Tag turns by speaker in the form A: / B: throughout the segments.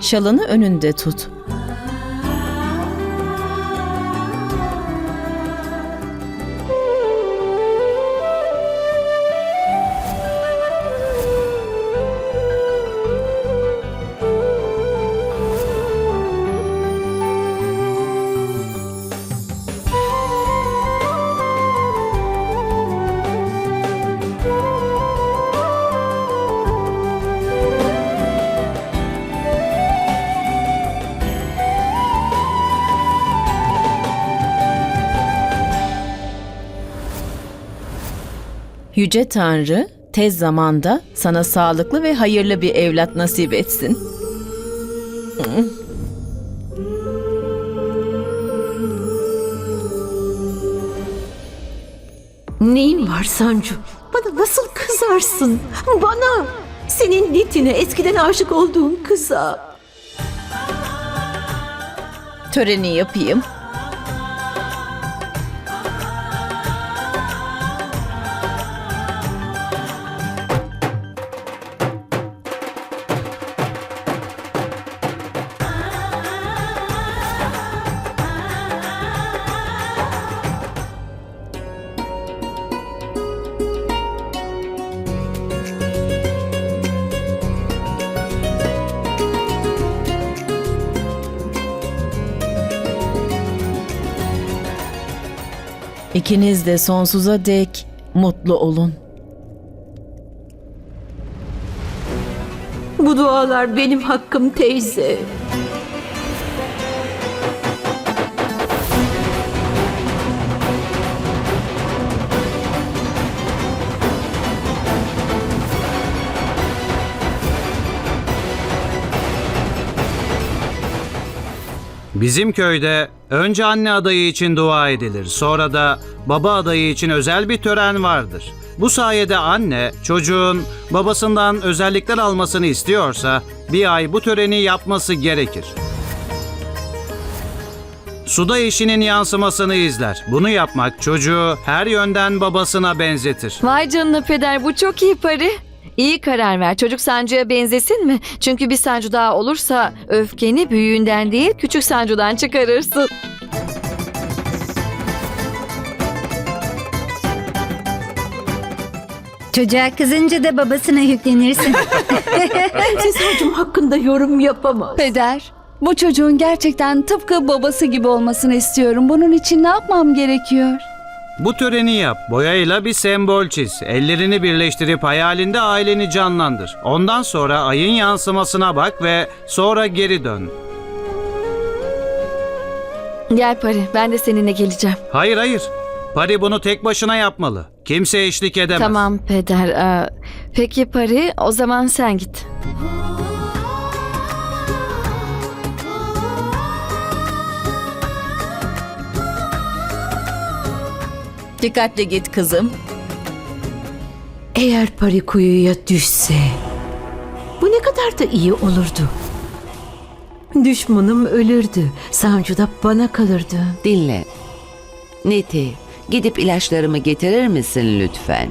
A: şalını önünde tut. Yüce Tanrı tez zamanda sana sağlıklı ve hayırlı bir evlat nasip etsin.
B: Neyin var Sancu? Bana nasıl kızarsın? Bana! Senin Nitin'e eskiden aşık olduğun kıza.
A: Töreni yapayım. İkiniz de sonsuza dek mutlu olun.
B: Bu dualar benim hakkım teyze.
C: Bizim köyde önce anne adayı için dua edilir. Sonra da baba adayı için özel bir tören vardır. Bu sayede anne çocuğun babasından özellikler almasını istiyorsa bir ay bu töreni yapması gerekir. Suda eşinin yansımasını izler. Bunu yapmak çocuğu her yönden babasına benzetir.
D: Vay canına peder bu çok iyi Pari. İyi karar ver. Çocuk Sancu'ya benzesin mi? Çünkü bir Sancu daha olursa öfkeni büyüğünden değil küçük Sancu'dan çıkarırsın.
E: Çocuğa kızınca da babasına yüklenirsin.
B: Kimse Sancu'm hakkında yorum yapamaz.
F: Peder, bu çocuğun gerçekten tıpkı babası gibi olmasını istiyorum. Bunun için ne yapmam gerekiyor?
C: Bu töreni yap. Boyayla bir sembol çiz. Ellerini birleştirip hayalinde aileni canlandır. Ondan sonra ayın yansımasına bak ve sonra geri dön.
D: Gel Pari ben de seninle geleceğim.
C: Hayır hayır. Pari bunu tek başına yapmalı. Kimse eşlik edemez.
D: Tamam peder. Aa, peki Pari o zaman sen git.
A: Dikkatli git kızım.
B: Eğer Pari kuyuya düşse... Bu ne kadar da iyi olurdu. Düşmanım ölürdü. Sancu da bana kalırdı.
G: Dinle. Neti, gidip ilaçlarımı getirir misin lütfen?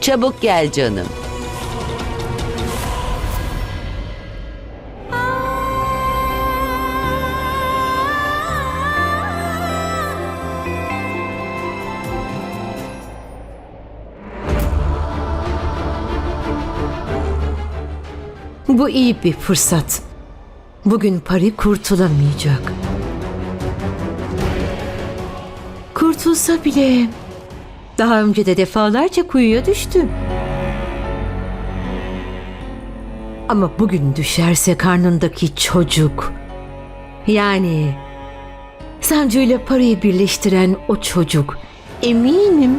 G: Çabuk gel canım.
B: Bu iyi bir fırsat. Bugün Pari kurtulamayacak. Kurtulsa bile daha önce de defalarca kuyuya düştü. Ama bugün düşerse karnındaki çocuk yani Sancu ile parayı birleştiren o çocuk eminim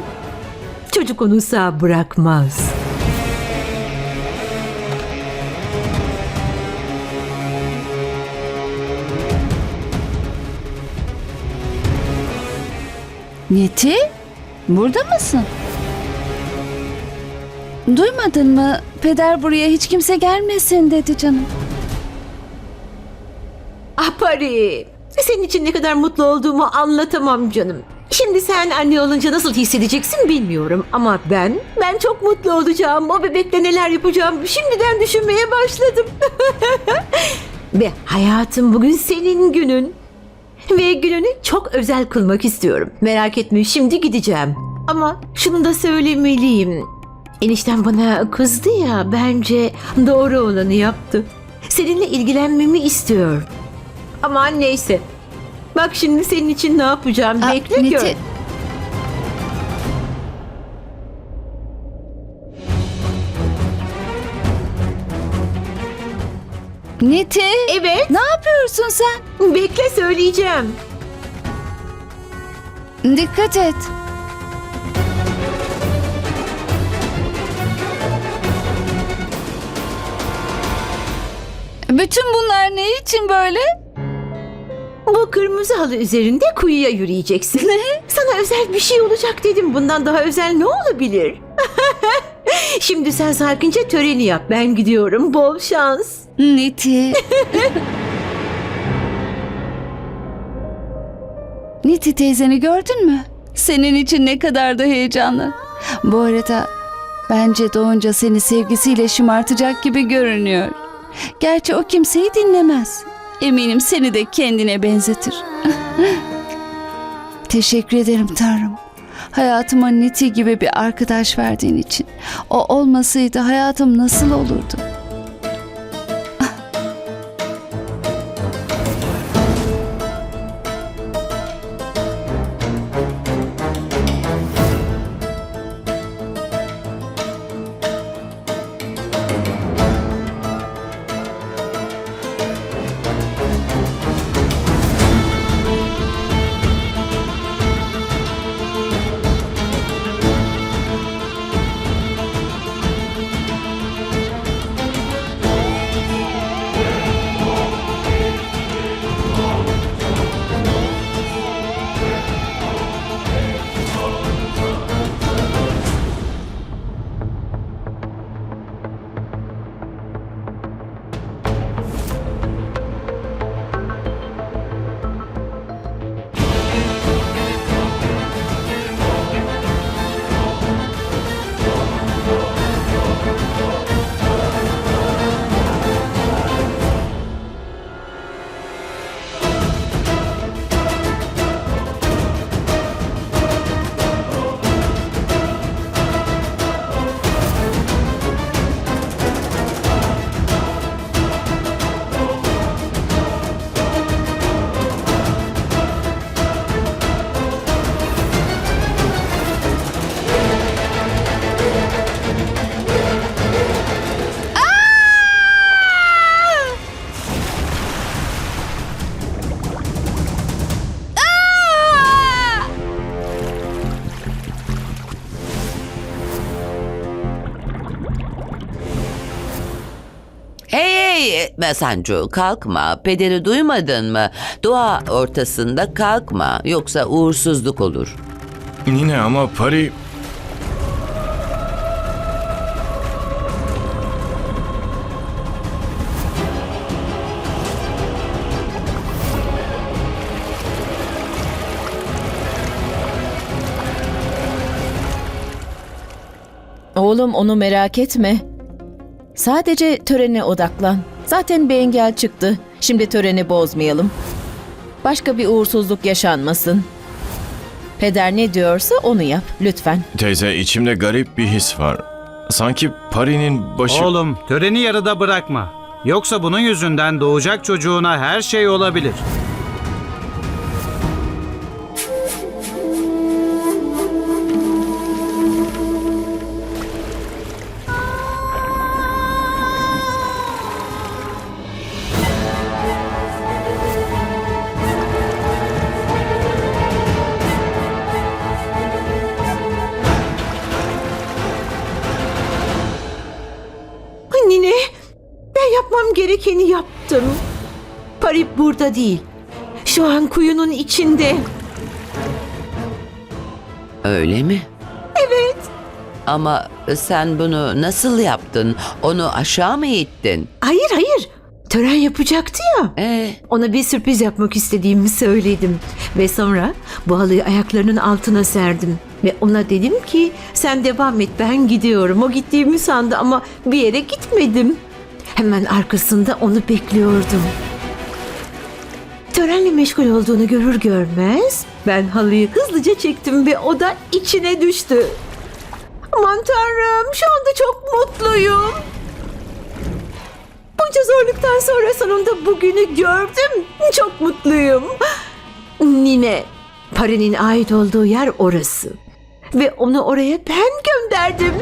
B: çocuk onu sağ bırakmaz.
F: Neti, burada mısın? Duymadın mı? Peder buraya hiç kimse gelmesin dedi canım.
B: Ah Pari, senin için ne kadar mutlu olduğumu anlatamam canım. Şimdi sen anne olunca nasıl hissedeceksin bilmiyorum ama ben ben çok mutlu olacağım. O bebekle neler yapacağım şimdiden düşünmeye başladım. Ve hayatım bugün senin günün. Ve gününü çok özel kılmak istiyorum. Merak etme şimdi gideceğim. Ama şunu da söylemeliyim. Enişten bana kızdı ya bence doğru olanı yaptı. Seninle ilgilenmemi istiyor. Ama neyse. Bak şimdi senin için ne yapacağım. Bekle gör.
F: Niti.
B: Evet.
F: Ne yapıyorsun sen?
B: Bekle söyleyeceğim.
F: Dikkat et. Bütün bunlar ne için böyle?
B: Bu kırmızı halı üzerinde kuyuya yürüyeceksin. Sana özel bir şey olacak dedim. Bundan daha özel ne olabilir? Şimdi sen sakince töreni yap. Ben gidiyorum. Bol şans.
F: Niti. Niti teyzeni gördün mü? Senin için ne kadar da heyecanlı. Bu arada bence doğunca seni sevgisiyle şımartacak gibi görünüyor. Gerçi o kimseyi dinlemez. Eminim seni de kendine benzetir. Teşekkür ederim Tanrım. Hayatıma Niti gibi bir arkadaş verdiğin için. O olmasaydı hayatım nasıl olurdu?
G: Hey Sancu kalkma. Pederi duymadın mı? Dua ortasında kalkma. Yoksa uğursuzluk olur.
H: Yine ama Pari...
A: Oğlum onu merak etme. Sadece törene odaklan. Zaten bir engel çıktı. Şimdi töreni bozmayalım. Başka bir uğursuzluk yaşanmasın. Peder ne diyorsa onu yap lütfen.
H: Teyze içimde garip bir his var. Sanki Pari'nin başı...
C: Oğlum töreni yarıda bırakma. Yoksa bunun yüzünden doğacak çocuğuna her şey olabilir.
B: Yaptım. Pari burada değil. Şu an kuyunun içinde.
G: Öyle mi? Evet. Ama sen bunu nasıl yaptın? Onu aşağı mı ittin?
B: Hayır hayır. tören yapacaktı ya.
G: Ee,
B: Ona bir sürpriz yapmak istediğimi söyledim. Ve sonra bu halıyı ayaklarının altına serdim. Ve ona dedim ki sen devam et ben gidiyorum. O gittiğimi sandı ama bir yere gitmedim. Hemen arkasında onu bekliyordum. Törenle meşgul olduğunu görür görmez ben halıyı hızlıca çektim ve o da içine düştü. Aman tanrım şu anda çok mutluyum. Bunca zorluktan sonra sonunda bugünü gördüm. Çok mutluyum. Nine, Pari'nin ait olduğu yer orası. Ve onu oraya ben gönderdim.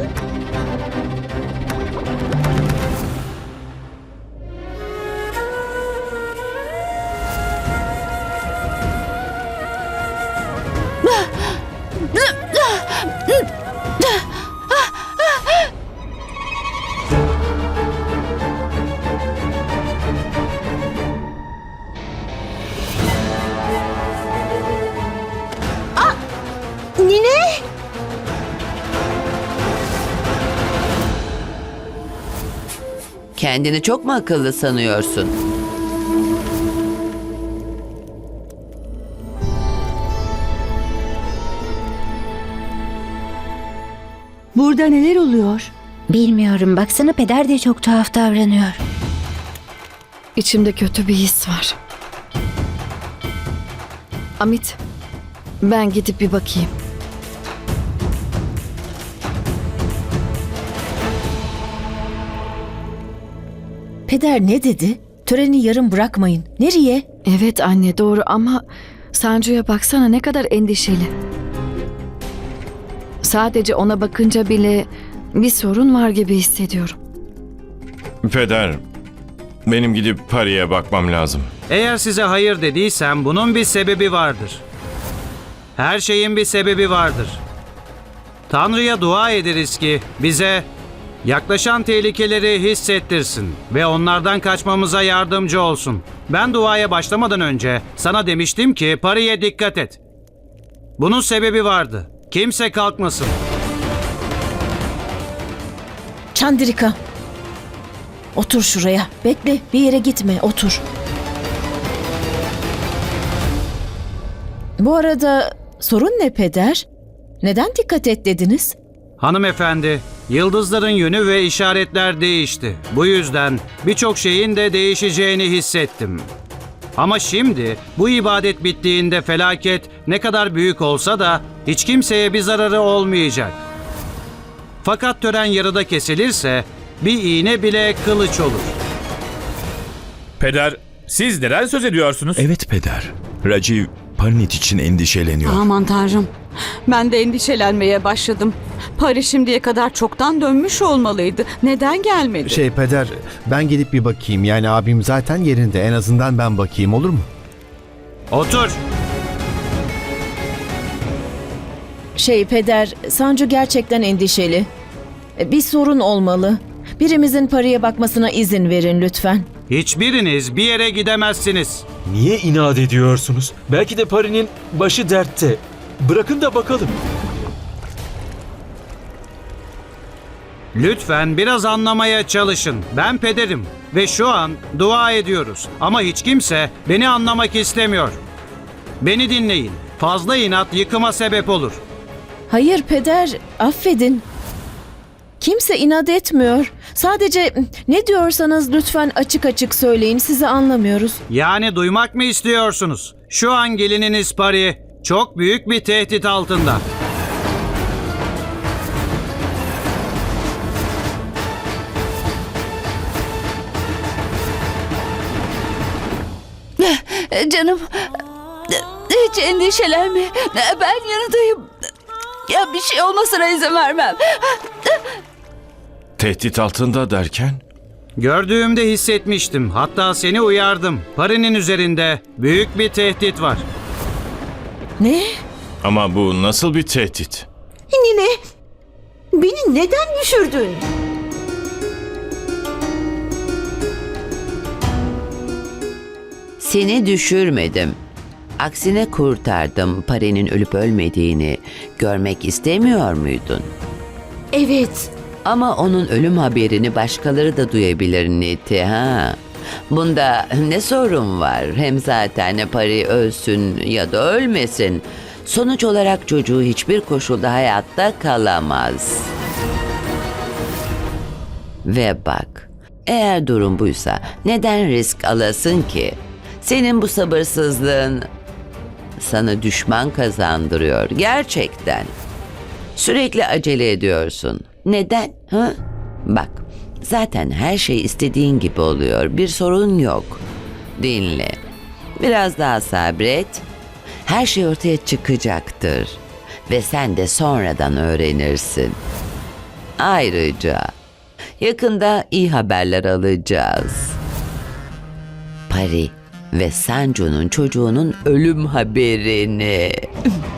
G: Kendini çok mu akıllı sanıyorsun?
F: Burada neler oluyor?
E: Bilmiyorum baksana peder de çok tuhaf davranıyor.
D: İçimde kötü bir his var. Amit, ben gidip bir bakayım.
A: Peder ne dedi? Töreni yarım bırakmayın. Nereye?
D: Evet anne doğru ama Sancu'ya baksana ne kadar endişeli. Sadece ona bakınca bile bir sorun var gibi hissediyorum.
H: Peder, benim gidip Pari'ye bakmam lazım.
C: Eğer size hayır dediysem bunun bir sebebi vardır. Her şeyin bir sebebi vardır. Tanrı'ya dua ederiz ki bize yaklaşan tehlikeleri hissettirsin ve onlardan kaçmamıza yardımcı olsun. Ben duaya başlamadan önce sana demiştim ki Pari'ye dikkat et. Bunun sebebi vardı. Kimse kalkmasın.
A: Çandirika. Otur şuraya. Bekle bir yere gitme otur. Bu arada sorun ne peder? Neden dikkat et dediniz?
C: Hanımefendi, yıldızların yönü ve işaretler değişti. Bu yüzden birçok şeyin de değişeceğini hissettim. Ama şimdi bu ibadet bittiğinde felaket ne kadar büyük olsa da hiç kimseye bir zararı olmayacak. Fakat tören yarıda kesilirse bir iğne bile kılıç olur.
I: Peder, siz neden söz ediyorsunuz?
J: Evet peder. Raciv Parinit için endişeleniyor.
K: Aman tanrım. Ben de endişelenmeye başladım. Paris şimdiye kadar çoktan dönmüş olmalıydı. Neden gelmedi?
L: Şey peder ben gidip bir bakayım. Yani abim zaten yerinde. En azından ben bakayım olur mu?
C: Otur.
A: Şey peder, Sancu gerçekten endişeli. E, Bir sorun olmalı. Birimizin paraya bakmasına izin verin lütfen.
C: Hiçbiriniz bir yere gidemezsiniz.
J: Niye inat ediyorsunuz? Belki de Pari'nin başı dertte. Bırakın da bakalım.
C: Lütfen biraz anlamaya çalışın. Ben pederim ve şu an dua ediyoruz. Ama hiç kimse beni anlamak istemiyor. Beni dinleyin. Fazla inat yıkıma sebep olur.
A: Hayır peder, affedin. Kimse inat etmiyor. Sadece ne diyorsanız lütfen açık açık söyleyin. Sizi anlamıyoruz.
C: Yani duymak mı istiyorsunuz? Şu an gelininiz Pari çok büyük bir tehdit altında.
F: Canım, hiç endişelenme. Ben yanındayım. Ya bir şey olmasına izin vermem.
H: Tehdit altında derken?
C: Gördüğümde hissetmiştim. Hatta seni uyardım. Pari'nin üzerinde büyük bir tehdit var.
A: Ne?
H: Ama bu nasıl bir tehdit?
B: Nine, beni neden düşürdün?
G: Seni düşürmedim. Aksine kurtardım. Pari'nin ölüp ölmediğini görmek istemiyor muydun?
B: Evet,
G: Ama onun ölüm haberini başkaları da duyabilir Niti ha. Bunda ne sorun var? Hem zaten Pari ölsün ya da ölmesin. Sonuç olarak çocuğu hiçbir koşulda hayatta kalamaz. Ve bak, eğer durum buysa neden risk alasın ki? Senin bu sabırsızlığın sana düşman kazandırıyor gerçekten. Sürekli acele ediyorsun. Neden? Ha? Bak, zaten her şey istediğin gibi oluyor. Bir sorun yok. Dinle. Biraz daha sabret. Her şey ortaya çıkacaktır. Ve sen de sonradan öğrenirsin. Ayrıca yakında iyi haberler alacağız. Pari ve Sancu'nun çocuğunun ölüm haberini.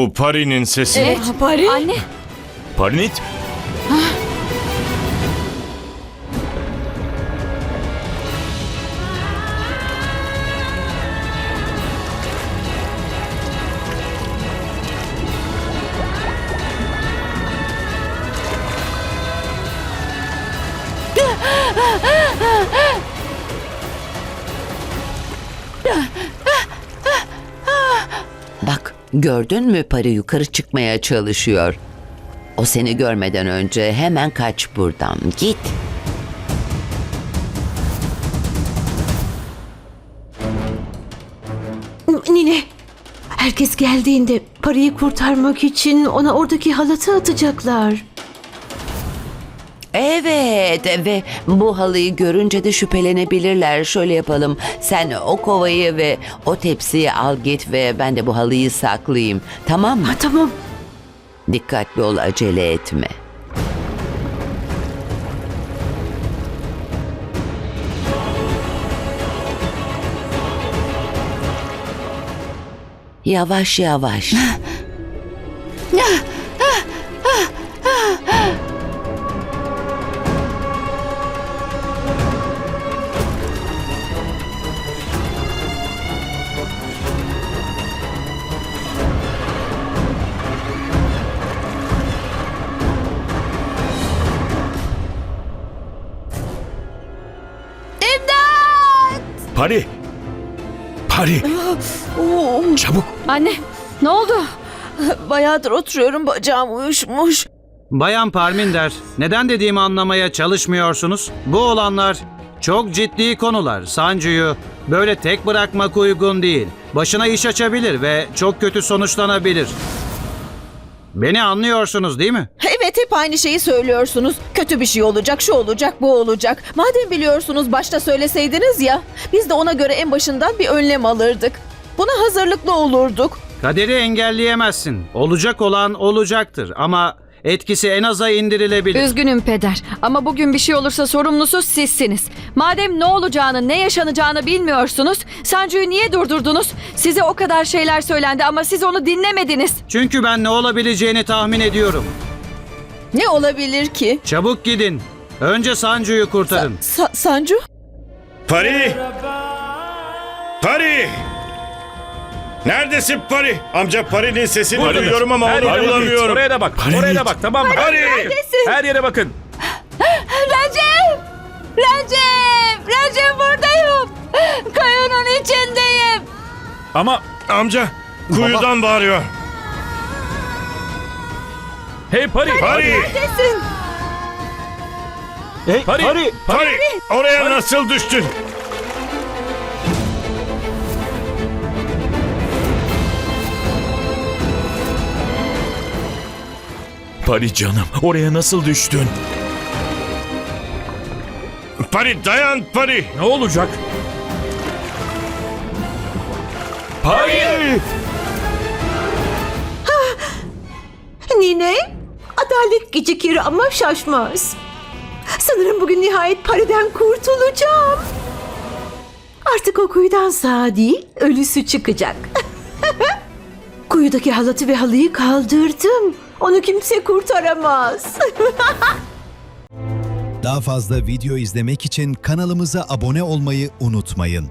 H: Bu Pari'nin sesi.
D: Evet.
K: Pari.
D: Anne.
J: Parinit.
G: Gördün mü Pari yukarı çıkmaya çalışıyor. O seni görmeden önce hemen kaç buradan. Git.
B: Nine, herkes geldiğinde parayı kurtarmak için ona oradaki halatı atacaklar.
G: Evet ve bu halıyı görünce de şüphelenebilirler. Şöyle yapalım. Sen o kovayı ve o tepsiyi al git ve ben de bu halıyı saklayayım. Tamam mı?
B: Ha, tamam.
G: Dikkatli ol acele etme. Yavaş yavaş.
J: Pari. Pari. Çabuk.
D: Anne. Ne oldu?
A: Bayağıdır oturuyorum bacağım uyuşmuş.
C: Bayan Parminder, neden dediğimi anlamaya çalışmıyorsunuz? Bu olanlar çok ciddi konular. Sancu'yu böyle tek bırakmak uygun değil. Başına iş açabilir ve çok kötü sonuçlanabilir. Beni anlıyorsunuz değil mi?
A: Evet hep aynı şeyi söylüyorsunuz. Kötü bir şey olacak, şu olacak, bu olacak. Madem biliyorsunuz başta söyleseydiniz ya. Biz de ona göre en başından bir önlem alırdık. Buna hazırlıklı olurduk.
C: Kaderi engelleyemezsin. Olacak olan olacaktır ama etkisi en aza indirilebilir.
D: Üzgünüm peder ama bugün bir şey olursa sorumlusu sizsiniz. Madem ne olacağını, ne yaşanacağını bilmiyorsunuz, Sancu'yu niye durdurdunuz? Size o kadar şeyler söylendi ama siz onu dinlemediniz.
C: Çünkü ben ne olabileceğini tahmin ediyorum.
A: Ne olabilir ki?
C: Çabuk gidin. Önce Sancu'yu kurtarın.
A: Sa- Sancu?
H: Pari! Pari! Neredesin Pari? Amca Pari'nin sesini
J: Buradadır.
H: duyuyorum ama
J: Her
H: onu
J: yere
H: bulamıyorum.
I: Oraya da bak. Oraya da bak tamam mı?
H: Pari!
I: Her yere bakın.
F: Recep! Recep! Recep buradayım. Kayının içindeyim.
I: Ama
H: Amca kuyudan bağırıyor.
I: hey Pari.
H: Pari!
J: Hey,
I: Pari.
J: Pari.
H: Pari! Oraya nasıl düştün?
J: Pari canım. Oraya nasıl düştün?
H: Pari dayan Pari!
I: Ne olacak?
J: Pari!
B: Nine, adalet gecikir ama şaşmaz. Sanırım bugün nihayet pariden kurtulacağım. Artık o kuyudan sağ değil, ölüsü çıkacak. Kuyudaki halatı ve halıyı kaldırdım. Onu kimse kurtaramaz.
M: Daha fazla video izlemek için kanalımıza abone olmayı unutmayın.